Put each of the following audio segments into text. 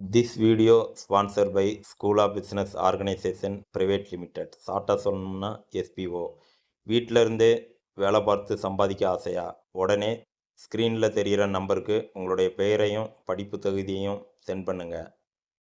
This video sponsor by school of business organisation private limited ஷார்ட்டாக சொல்லணும்னா SPO வீட்டில் இருந்தே வேலை பார்த்து சம்பாதிக்க ஆசையா? உடனே ஸ்க்ரீனில் தெரிகிற நம்பருக்கு உங்களுடைய பெயரையும் படிப்பு தகுதியையும் சென்ட் பண்ணுங்கள்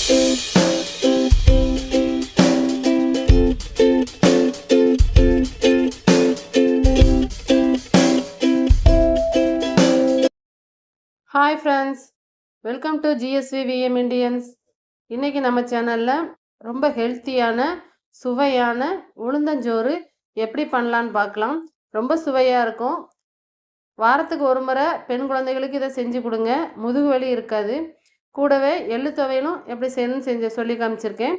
Hi friends welcome to GSV VM Indians இன்றைக்கி நம்ம சேனலில் ரொம்ப ஹெல்த்தியான சுவையான உளுந்தஞ்சோறு எப்படி பண்ணலான்னு பார்க்கலாம். ரொம்ப சுவையாக இருக்கும். வாரத்துக்கு ஒரு முறை பெண் குழந்தைகளுக்கு இதை செஞ்சு கொடுங்க. முதுகு வலி இருக்காது. கூடவே எள்ளு துவையலும் எப்படி செய்யணும்னு செஞ்சு சொல்லி காமிச்சிருக்கேன்.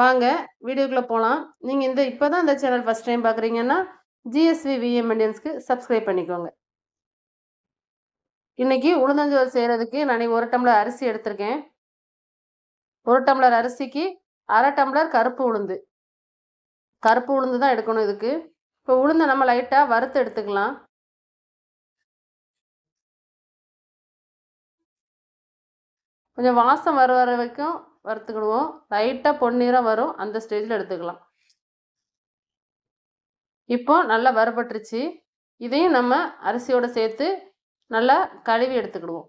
வாங்க வீடியோக்குள்ளே போகலாம் நீங்கள் இந்த இப்போ தான் இந்த சேனல் ஃபஸ்ட் டைம் பார்க்குறீங்கன்னா ஜிஎஸ்வி விஎம் இண்டியன்ஸ்க்கு சப்ஸ்கிரைப் பண்ணிக்கோங்க. இன்றைக்கி உளுந்தஞ்சோறு செய்கிறதுக்கு நான் ஒரு டம்ளர் அரிசி எடுத்திருக்கேன். ஒரு டம்ளர் அரிசிக்கு அரை டம்ளர் கருப்பு உளுந்து. கருப்பு உளுந்து தான் எடுக்கணும் இதுக்கு. இப்போ உளுந்தை நம்ம லைட்டாக வறுத்து எடுத்துக்கலாம். கொஞ்சம் வாசம் வர வர வரைக்கும் வறுத்துக்கிடுவோம். லைட்டாக பொன்னிறம் வரும். அந்த ஸ்டேஜில் எடுத்துக்கலாம். இப்போ நல்லா வறுபட்டுருச்சு. இதையும் நம்ம அரிசியோடு சேர்த்து நல்லா கழுவி எடுத்துக்கிடுவோம்.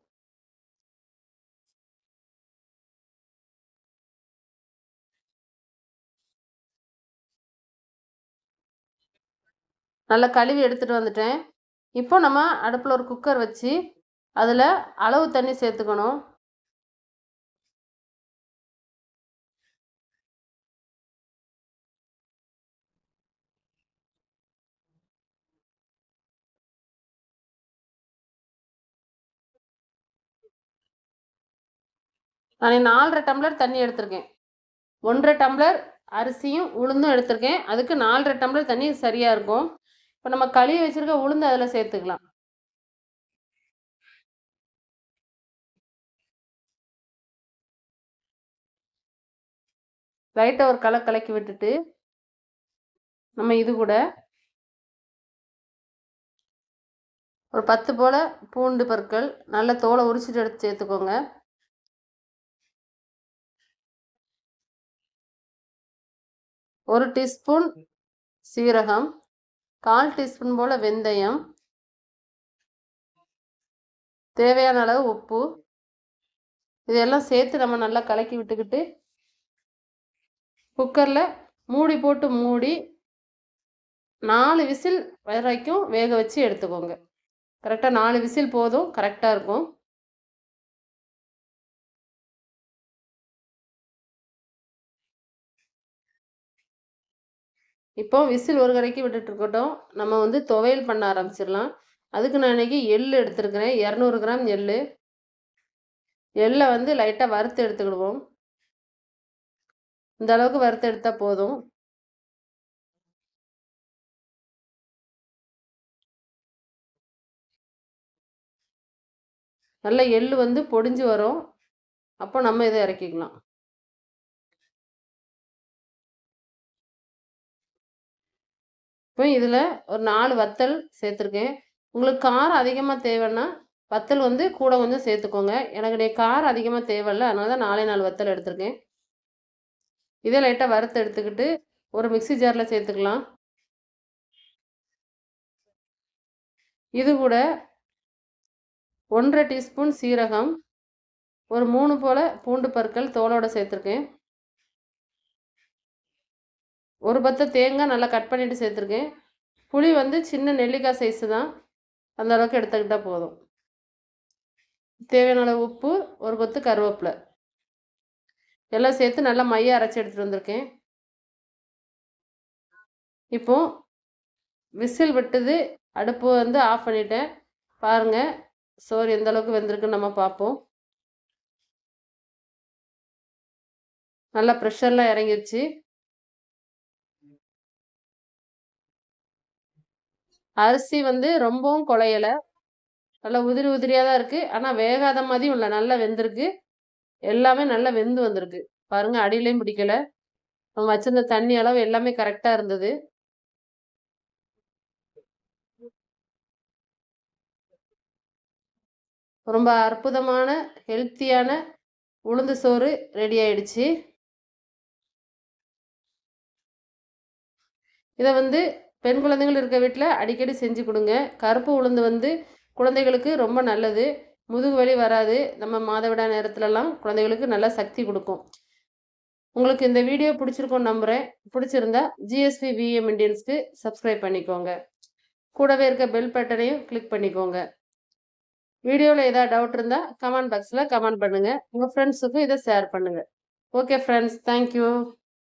நல்லா கழுவி எடுத்துகிட்டு வந்துட்டேன். இப்போ நம்ம அடுப்பில் ஒரு குக்கர் வச்சு அதில் அளவு தண்ணி சேர்த்துக்கணும். நான் நாலரை டம்ளர் தண்ணி எடுத்திருக்கேன். ஒன்றரை டம்ளர் அரிசியும் உளுந்தும் எடுத்திருக்கேன். அதுக்கு நாலரை டம்ளர் தண்ணி சரியாக இருக்கும். இப்போ நம்ம கழுவி வச்சுருக்க உளுந்து அதில் சேர்த்துக்கலாம். லைட்டாக ஒரு களை கலக்கி விட்டுட்டு நம்ம இது கூட ஒரு பத்து போல் பூண்டு பற்கள் நல்ல தோலை உரிச்சிட்டு எடுத்து சேர்த்துக்கோங்க. ஒரு டீஸ்பூன் சீரகம் கால் டீஸ்பூன் போல் வெந்தயம் தேவையான அளவு உப்பு. இதெல்லாம் சேர்த்து நம்ம நல்லா கலக்கி விட்டுக்கிட்டு குக்கரில் மூடி போட்டு மூடி நாலு விசில் வரைக்கும் வேக வச்சு எடுத்துக்கோங்க. கரெக்டாக நாலு விசில் போதும் கரெக்டாக இருக்கும். இப்போ விசில் ஒரு கரைக்கு விட்டுட்டு இருக்கட்டும் நம்ம வந்து துவையல் பண்ண ஆரம்பிச்சிடலாம். அதுக்கு நான் இன்னைக்கு எள் எடுத்துருக்கிறேன். இரநூறு கிராம் எள். எள்ளை வந்து லைட்டாக வறுத்து எடுத்துக்கிடுவோம். இந்த அளவுக்கு வறுத்து எடுத்தால் போதும். நல்ல எள் வந்து பொடிஞ்சு வரும். அப்போ நம்ம இதை இறக்கிக்கலாம். இப்போ இதில் ஒரு நாலு வத்தல் சேர்த்துருக்கேன். உங்களுக்கு காரம் அதிகமாக தேவைன்னா வத்தல் வந்து கூட கொஞ்சம் சேர்த்துக்கோங்க. எனக்கு காரம் அதிகமாக தேவையில்ல. அதனால தான் நாலே நாலு வத்தல் எடுத்திருக்கேன். இதை லைட்டாக வறுத்து எடுத்துக்கிட்டு ஒரு மிக்சி ஜாரில் சேர்த்துக்கலாம். இது கூட ஒன்றரை டீஸ்பூன் சீரகம் ஒரு மூணு போல் பூண்டு பற்கள் தோலோடு சேர்த்துருக்கேன். ஒரு பத்தை தேங்காய் நல்லா கட் பண்ணிவிட்டு சேர்த்துருக்கேன். புளி வந்து சின்ன நெல்லிக்காய் சைஸு தான். அந்த அளவுக்கு எடுத்துக்கிட்டால் போதும். தேவையான அளவு உப்பு ஒரு பத்து கருவேப்பிலை. எல்லாம் சேர்த்து நல்லா மைய அரைச்சி எடுத்துகிட்டு வந்திருக்கேன். இப்போ விசில் விட்டது அடுப்பு வந்து ஆஃப் பண்ணிட்டேன். பாருங்கள் சோறு எந்த அளவுக்கு வெந்திருக்குன்னு நம்ம பார்ப்போம். நல்லா ப்ரெஷர்லாம் இறங்கிருச்சு. அரிசி வந்து ரொம்பவும் குழையல. நல்லா உதிரி உதிரியாக தான் இருக்குது ஆனால் வேகாத மாதிரியும் இல்லை. நல்லா வெந்திருக்கு. எல்லாமே நல்லா வெந்து வந்திருக்கு. பாருங்க அடியிலையும் பிடிக்கல. நம்ம வச்சிருந்த தண்ணி அளவு எல்லாமே கரெக்டாக இருந்தது. ரொம்ப அற்புதமான ஹெல்த்தியான உளுந்து சோறு ரெடி ஆயிடுச்சு. இதை வந்து பெண் குழந்தைகள் இருக்க வீட்டில் அடிக்கடி செஞ்சு கொடுங்க. கருப்பு உளுந்து வந்து குழந்தைகளுக்கு ரொம்ப நல்லது. முதுகு வலி வராது. நம்ம மாதவிடா நேரத்துலலாம் குழந்தைகளுக்கு நல்லா சக்தி கொடுக்கும். உங்களுக்கு இந்த வீடியோ பிடிச்சிருக்கும் நம்புகிறேன் பிடிச்சிருந்தா ஜிஎஸ்பி விஎம் இண்டியன்ஸ்க்கு சப்ஸ்கிரைப் பண்ணிக்கோங்க. கூடவே இருக்க பெல் பட்டனையும் கிளிக் பண்ணிக்கோங்க. வீடியோவில் ஏதாவது டவுட் இருந்தால் கமெண்ட் பாக்ஸில் கமெண்ட் பண்ணுங்கள் உங்கள் ஃப்ரெண்ட்ஸுக்கும் இதை ஷேர் பண்ணுங்கள் ஓகே ஃப்ரெண்ட்ஸ் தேங்க்யூ